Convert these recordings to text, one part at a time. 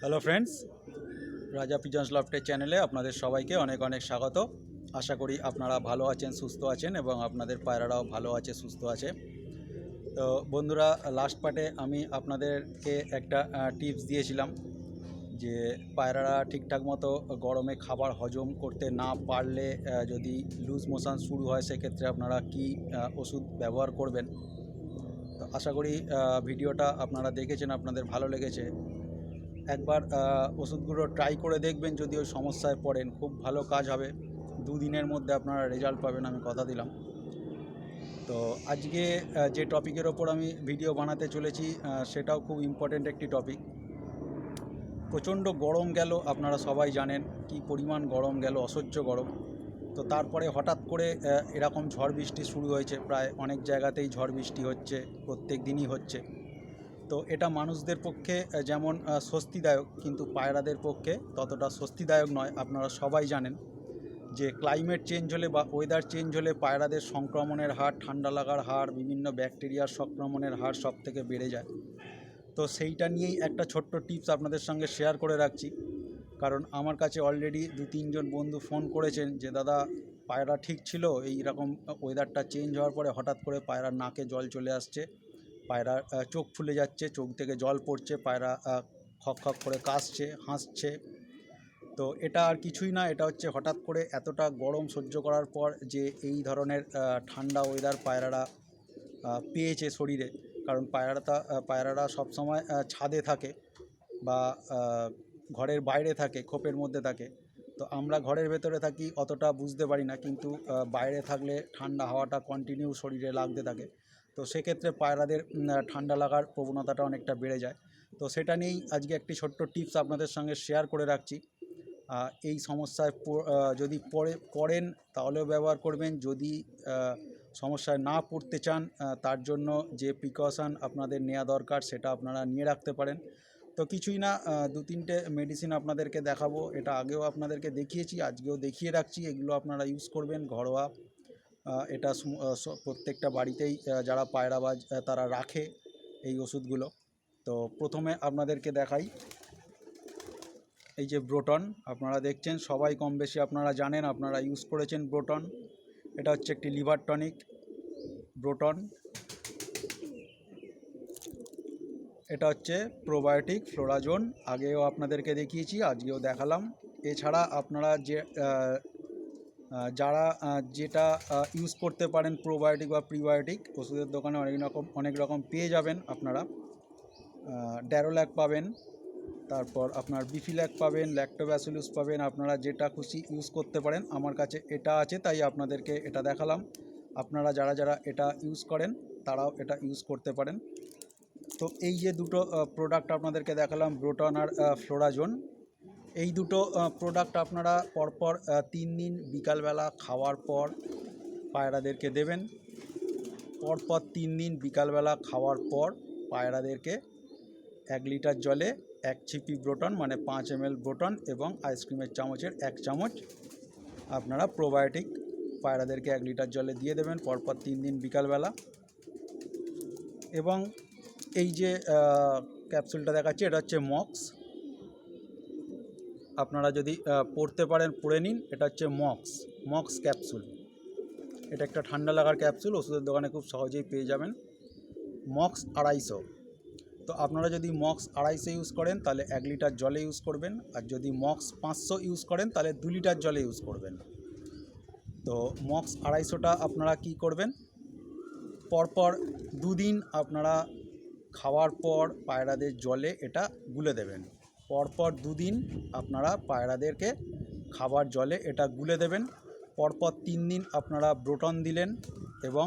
Hello friends Raja pigeons লফটের চ্যানেলে আপনাদের সবাইকে অনেক অনেক স্বাগত। আশা করি আপনারা ভালো আছেন, সুস্থ আছেন এবং আপনাদের পায়রারাও ভালো আছে, সুস্থ আছে। তো বন্ধুরা লাস্ট পার্টে আমি আপনাদেরকে একটা টিপস দিয়েছিলাম যে পায়রারা ঠিকঠাক মতো গরমে খাবার হজম করতে না পারলে যদি লুজ মোশন শুরু হয়, সেক্ষেত্রে আপনারা কি ওষুধ ব্যবহার করবেন? তো আশা করি ভিডিওটা আপনারা দেখেছেন, আপনাদের ভালো লেগেছে। একবার ওষুধগুলো ট্রাই করে দেখবেন যদি ওই সমস্যায় পড়েন। খুব ভালো কাজ হবে। দুদিনের মধ্যে আপনারা রেজাল্ট পাবেন, আমি কথা দিলাম। তো আজকে যে টপিকের ওপর আমি ভিডিও বানাতে চলেছি সেটাও খুব ইম্পর্ট্যান্ট একটি টপিক প্রচণ্ড গরম গেল, আপনারা সবাই জানেন কি পরিমাণ গরম গেল, অসহ্য গরম। তো তারপরে হঠাৎ করে এরকম ঝড় বৃষ্টি শুরু হয়েছে। প্রায় অনেক জায়গাতেই ঝড় বৃষ্টি হচ্ছে, প্রত্যেক দিনই হচ্ছে। তো এটা মানুষদের পক্ষে যেমন স্বস্তিদায়ক, কিন্তু পায়রাদের পক্ষে ততটা স্বস্তিদায়ক নয়। আপনারা সবাই জানেন যে ক্লাইমেট চেঞ্জ হলে বা ওয়েদার চেঞ্জ হলে পায়রাদের সংক্রমণের হার, ঠান্ডা লাগার হার, বিভিন্ন ব্যাকটেরিয়ার সংক্রমণের হার সব থেকে বেড়ে যায়। তো সেইটা নিয়েই একটা ছোট্ট টিপস আপনাদের সঙ্গে শেয়ার করে রাখছি। কারণ আমার কাছে অলরেডি দু তিনজন বন্ধু ফোন করেছেন যে, দাদা, পায়রা ঠিক ছিল? এই রকম ওয়েদারটা চেঞ্জ হওয়ার পরে হঠাৎ করে পায়রার নাকে জল চলে আসছে। পায়রার আহ, চোখ ফুলে যাচ্ছে চোখ থেকে জল পড়ছে পায়রা খক খক করে কাশছে হাসছে। তো এটা আর কিছুই না এটা হচ্ছে হঠাৎ করে এতটা গরম সহ্য করার পর যে এই ধরনের ঠান্ডা ওয়েদার পায়রারা পেয়েছে শরীরে। কারণ পায়রাটা পায়রারা সবসময় ছাদে থাকে বা ঘরের বাইরে থাকে খোপের মধ্যে থাকে। তো আমরা ঘরের ভেতরে থাকি অতটা বুঝতে পারি না কিন্তু বাইরে থাকলে ঠান্ডা হাওয়াটা কন্টিনিউ শরীরে লাগতে থাকে। তো সেক্ষেত্রে পায়রাদের ঠান্ডা লাগার প্রবণতাটা অনেকটা বেড়ে যায়। তো সেটা নিয়েই আজকে একটি ছোট্ট টিপস আপনাদের সঙ্গে শেয়ার করে রাখছি। এই সমস্যায় যদি পড়ে, পড়েন তাহলেও ব্যবহার করবেন। যদি সমস্যায় না পড়তে চান তার জন্য যে প্রিকশন আপনাদের নেওয়া দরকার সেটা আপনারা নিয়ে রাখতে পারেন। তো কিছুই না দু তিনটে মেডিসিন আপনাদেরকে দেখাবো। এটা আগেও আপনাদেরকে দেখিয়েছি, আজকেও দেখিয়ে রাখছি। এগুলো আপনারা ইউজ করবেন ঘরোয়া এটা প্রত্যেকটা বাড়িতেই যারা পায়রাবাজ তারা রাখে এই ওষুধগুলো। তো প্রথমে আপনাদেরকে দেখাই। এই যে ব্রোটন, আপনারা দেখছেন, সবাই কম বেশি আপনারা জানেন, আপনারা ইউজ করেছেন ব্রোটন। এটা হচ্ছে একটি লিভার টনিক, ব্রোটন। এটা হচ্ছে প্রোবায়োটিক ফ্লোরাজোন। আগেও আপনাদেরকে দেখিয়েছি, আজকেও দেখালাম। এছাড়া আপনারা যে যারা যেটা ইউজ করতে পারেন প্রোবায়োটিক বা প্রিবায়োটিক ওষুধের দোকানে অনেক রকম অনেক রকম পেয়ে যাবেন আপনারা। ড্যারোল্যাক পাবেন, তারপর আপনার বিফিল্যাক পাবেন ল্যাক্টোব্যাসিলুস পাবেন, আপনারা যেটা খুশি ইউজ করতে পারেন, আমার কাছে এটা আছে, তাই আপনাদেরকে এটা দেখালাম। আপনারা যারা যারা এটা ইউজ করেন, তারাও এটা ইউজ করতে পারেন। তো এই যে দুটো প্রোডাক্ট আপনাদেরকে দেখালাম ব্রোটন আর ফ্লোরাজোন এই দুটো প্রোডাক্ট আপনারা পরপর তিন দিন বিকালবেলা খাওয়ার পর পায়রাদেরকে দেবেন। পরপর তিন দিন বিকালবেলা খাওয়ার পর পায়রাদেরকে এক লিটার জলে এক ছিপি ব্রোটন মানে পাঁচ এম ব্রোটন এবং আইসক্রিমের চামচের এক চামচ আপনারা প্রোবায়োটিক পায়রাদেরকে এক লিটার জলে দিয়ে দেবেন পরপর তিন দিন বিকালবেলা। এবং এই যে ক্যাপসুলটা দেখাচ্ছে, এটা হচ্ছে মক্স আপনারা যদি পড়তে পারেন, পড়ে নিন। এটা হচ্ছে মক্স মক্স ক্যাপসুল। এটা একটা ঠান্ডা লাগার ক্যাপসুল, ওষুধের দোকানে খুব সহজেই পেয়ে যাবেন। মক্স আড়াইশো। তো আপনারা যদি মক্স আড়াইশো ইউজ করেন, তাহলে এক লিটার জলে ইউজ করবেন। আর যদি মক্স পাঁচশো ইউজ করেন, তাহলে দু লিটার জলে ইউজ করবেন। তো মক্স আড়াইশোটা আপনারা কি করবেন? পরপর দুদিন আপনারা খাওয়ার পর পায়রাদের জলে এটা গুলে দেবেন। পরপর দুদিন আপনারা পায়রাদেরকে খাবার জলে এটা গুলে দেবেন। পরপর তিন দিন আপনারা ব্রোটন দিলেন এবং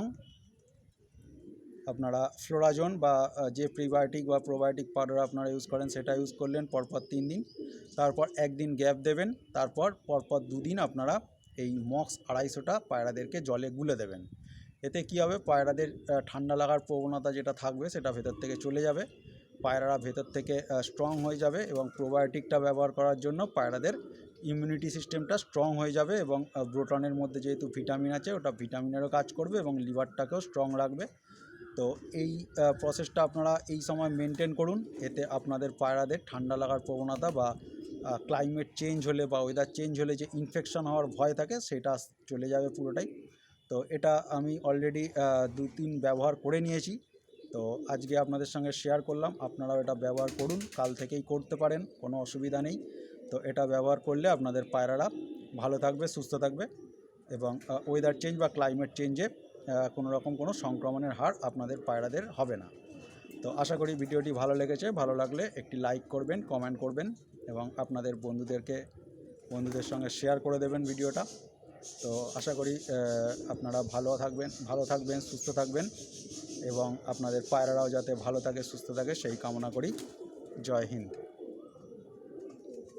আপনারা ফ্লোরাজোন বা যে প্রিবায়োটিক বা প্রোবায়োটিক পাউডার আপনারা ইউজ করেন সেটা ইউজ করলেন পরপর তিন দিন। তারপর একদিন গ্যাপ দেবেন, তারপর পরপর দুদিন আপনারা এই মক্স আড়াইশোটা পায়রাদেরকে জলে গুলে দেবেন। এতে কী হবে? পায়রাদের ঠান্ডা লাগার প্রবণতা যেটা থাকবে সেটা ভেতর থেকে চলে যাবে। পায়রারা ভেতর থেকে স্ট্রং হয়ে যাবে এবং প্রোবায়োটিকটা ব্যবহার করার জন্য পায়রাদের ইমিউনিটি সিস্টেমটা স্ট্রং হয়ে যাবে এবং ব্রোটনের মধ্যে যেহেতু ভিটামিন আছে, ওটা ভিটামিনেরও কাজ করবে এবং লিভারটাকেও স্ট্রং রাখবে। তো এই প্রসেসটা আপনারা এই সময় মেনটেন করুন। এতে আপনাদের পায়রাদের ঠান্ডা লাগার প্রবণতা বা ক্লাইমেট চেঞ্জ হলে বা ওয়েদার চেঞ্জ হলে যে ইনফেকশন হওয়ার ভয় থাকে, সেটা চলে যাবে পুরোটাই। তো এটা আমি অলরেডি দু তিন ব্যবহার করে নিয়েছি। তো আজকে আপনাদের সঙ্গে শেয়ার করলাম। আপনারাও এটা ব্যবহার করুন। কাল থেকেই করতে পারেন, কোনো অসুবিধা নেই। তো এটা ব্যবহার করলে আপনাদের পায়রারা ভালো থাকবে, সুস্থ থাকবে এবং ওয়েদার চেঞ্জ বা ক্লাইমেট চেঞ্জে কোনো রকম কোনো সংক্রমণের হার আপনাদের পায়রাদের হবে না। তো আশা করি ভিডিওটি ভালো লেগেছে। ভালো লাগলে একটি লাইক করবেন কমেন্ট করবেন এবং আপনাদের বন্ধুদেরকে, বন্ধুদের সঙ্গে শেয়ার করে দেবেন ভিডিওটা। তো আশা করি আপনারা ভালো থাকবেন ভালো থাকবেন, সুস্থ থাকবেন। এবং আপনাদের পায়রারাও যাতে ভালো থাকে সুস্থ থাকে সেই কামনা করি। জয় হিন্দ।